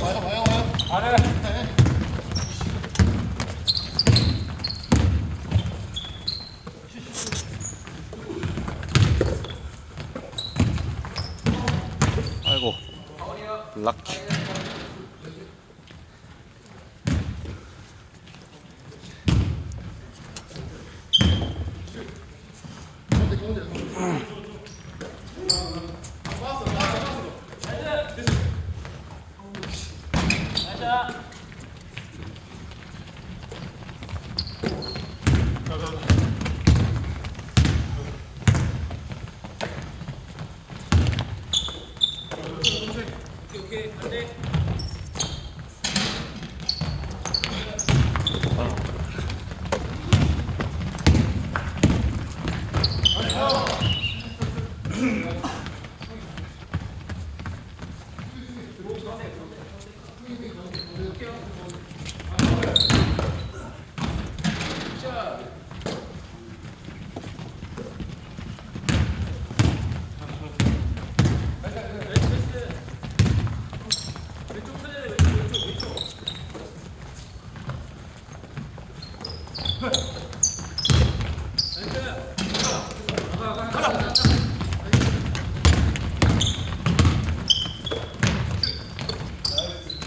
完了完了完了，好嘞。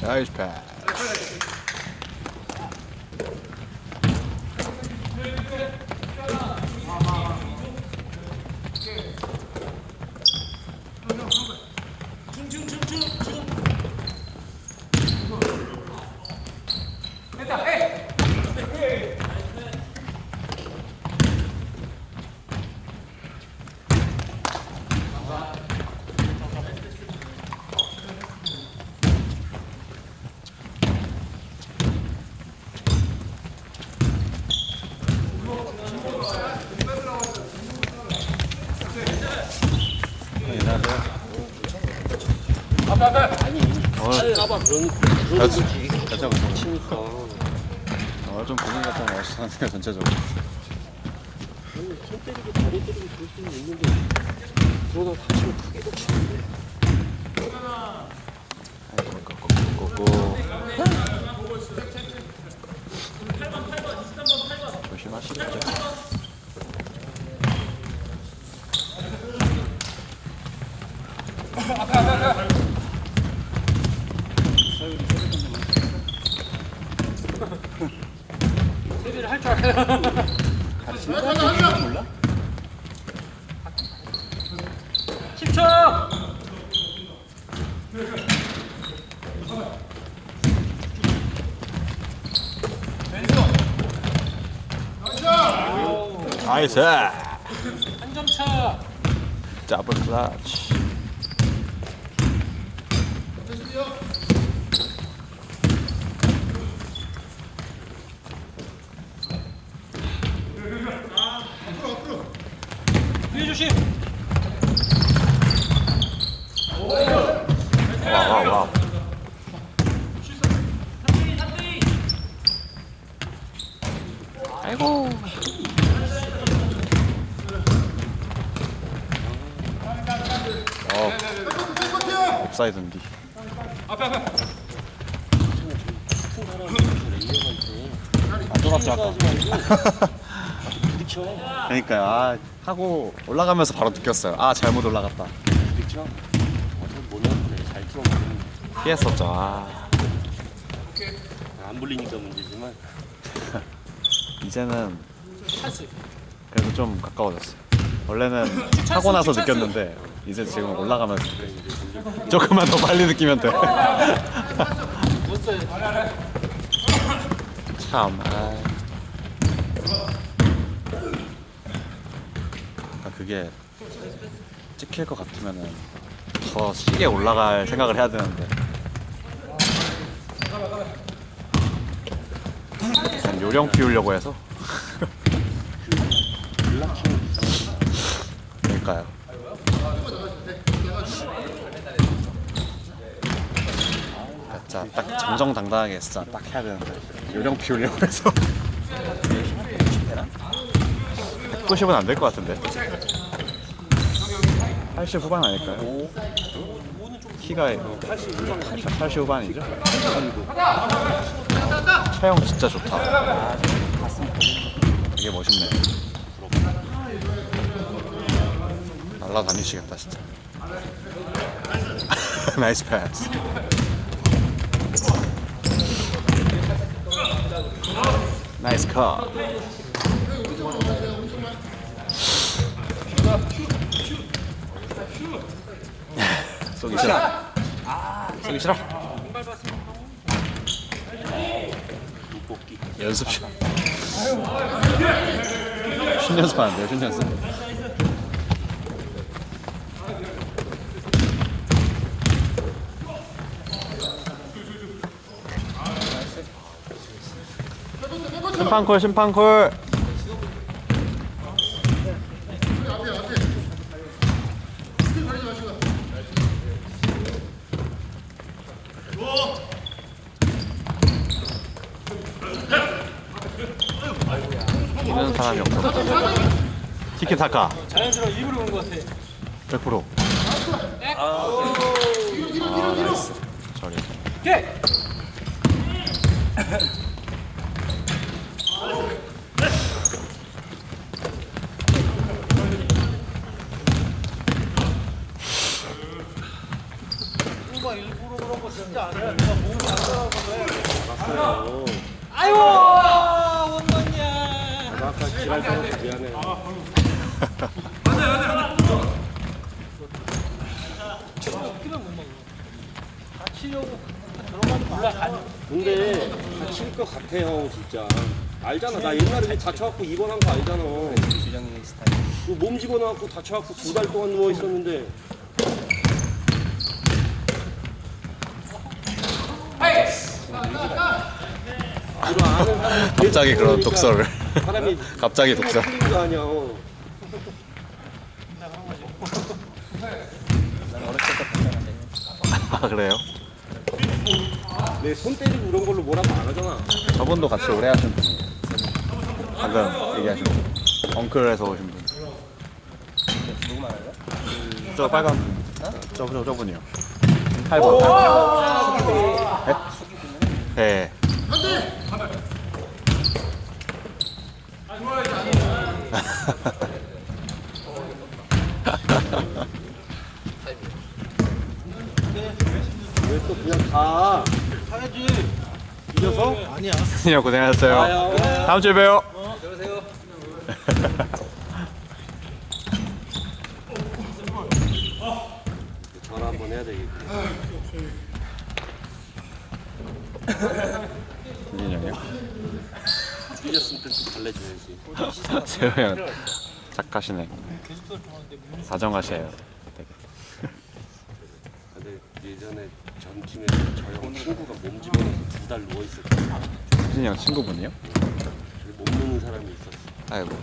나이 까봐 그런 그런 가자 거지. 가자 가자 치니까. 어, 좀 분위기가 좀 어수선해요 전체적으로 아니 손 때리고 다리 때리고 그럴 수는 있는데 그러다 다치면 크게 다치는데. 고고고고고 조심하시겠죠 몰라? 10초. 나이스 한 점 차. 더블 클러치 조심. 와와 와 아이고. 어. 큰 사람 레이어한테 안 돌았지 아까. 그러니까요. 아 하고 올라가면서 바로 느꼈어요 아 잘못 올라갔다 부딪혀. 어차피 몰랐네. 잘 들어가면 피했었죠 아 안 불리니까 문제지만. 이제는 찬스. 그래도 좀 가까워졌어 원래는 하고 나서 느꼈는데 이제 지금 올라가면서 조금만 더 빨리 느끼면 돼 참, 아. 그게 찍힐 것 같으면은 더 시게 올라갈 생각을 해야 되는데. 그냥 요령 피우려고 해서. 그러니까요. 진짜 딱 정정당당하게 진짜 딱 해야 되는데 요령 피우려고 해서 190은 안 될 것 같은데 80 후반 아닐까요? 키가 80 후반이죠? 차영 진짜 좋다 되게 멋있네 날라다니시겠다 진짜 나이스 패스. 나이스 컷. 쏘기 싫어. 쏘기 싫어. 연습 시. 신 연습하는데요, 신 연습. 심판콜, 심판콜. 이기는 사람이 없어. 티키타카. 자연스러워 일부러 온것 같아. 100%. 아, 나이스. 저리. 오케이. 누가 일부러 그런 거 진짜 아니야. 누가 몸을 만들어 그래. 아유 근데 다칠 것 같아 형 진짜. 알잖아. 나 옛날에 왜 다쳐갖고 입원한 거 알잖아. 그몸 집어넣고 다쳐갖고 두 달 동안 누워 있었는데. 이거 아는 사람이 갑자기 그런 독서를. 사람이 갑자기 독서. 틀린 거 아니야. 아, 그래요? 내 손 때리고 이런 걸로 뭐라고 안 하잖아. 저분도 같이 오래 하신 분이에요. 방금 얘기하신 분. 엉클에서 오신 분. 저 빨간 분. 저, 저, 저분이요. 8번. 네? 네. 왜또 그냥 가? 가야지. 이겨서? 아니야. 신영 고생하셨어요. 가요. 다음 주에 봬요. 들어오세요. 전화 한번 해야 되겠다. 신영이요? 좀 달래줘야지. 세호 형 착하시네. 다정하세요. 되게. 근데 예전에 전 팀에서 저형 친구가 몸 집어넣어서 두 달 누워 있었거든. 신영 친구분이요? 못 노는 사람이 있었어. 아이고.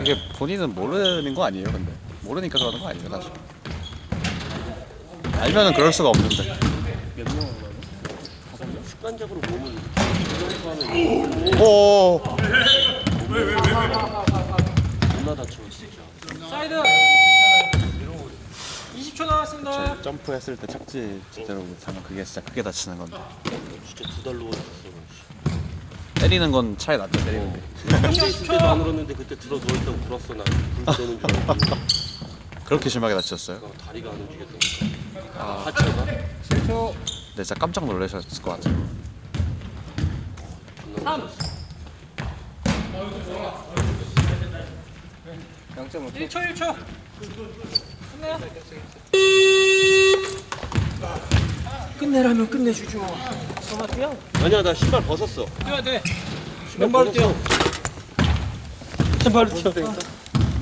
이게 본인은 모르는 거 아니에요, 근데. 모르니까 그러는 거 아니에요, 사실. 알면은 그럴 수가 없는데. 습관적으로 몸을 이렇게 오. 존나 다쳐 진짜. 사이드. 20초 남았습니다. 점프했을 때 착지 제대로 못하면 그게 진짜 크게 다치는 건데. 진짜 두달 누워 있었어. 때리는 건 차이 났죠, 때리는데. 군대 있을 때도 안 울었는데 그때 들어 누워 있다고 울었어 나. 줄 알고. 그렇게 심하게 다쳤어요? 어, 다리가 안 움직였다니까. 아, 하체가? 7초. 근데 진짜 깜짝 놀라셨을 것 같아요. 존나 3. 무서웠어. 1초 1초. 끝내요. 끝내라면 끝내주죠. 그만 뛰어. 아니야 나 신발 벗었어. 뛰어야 돼. 신발 맨발로 뛰어. 벗었어. 맨발로 벗을 테니까.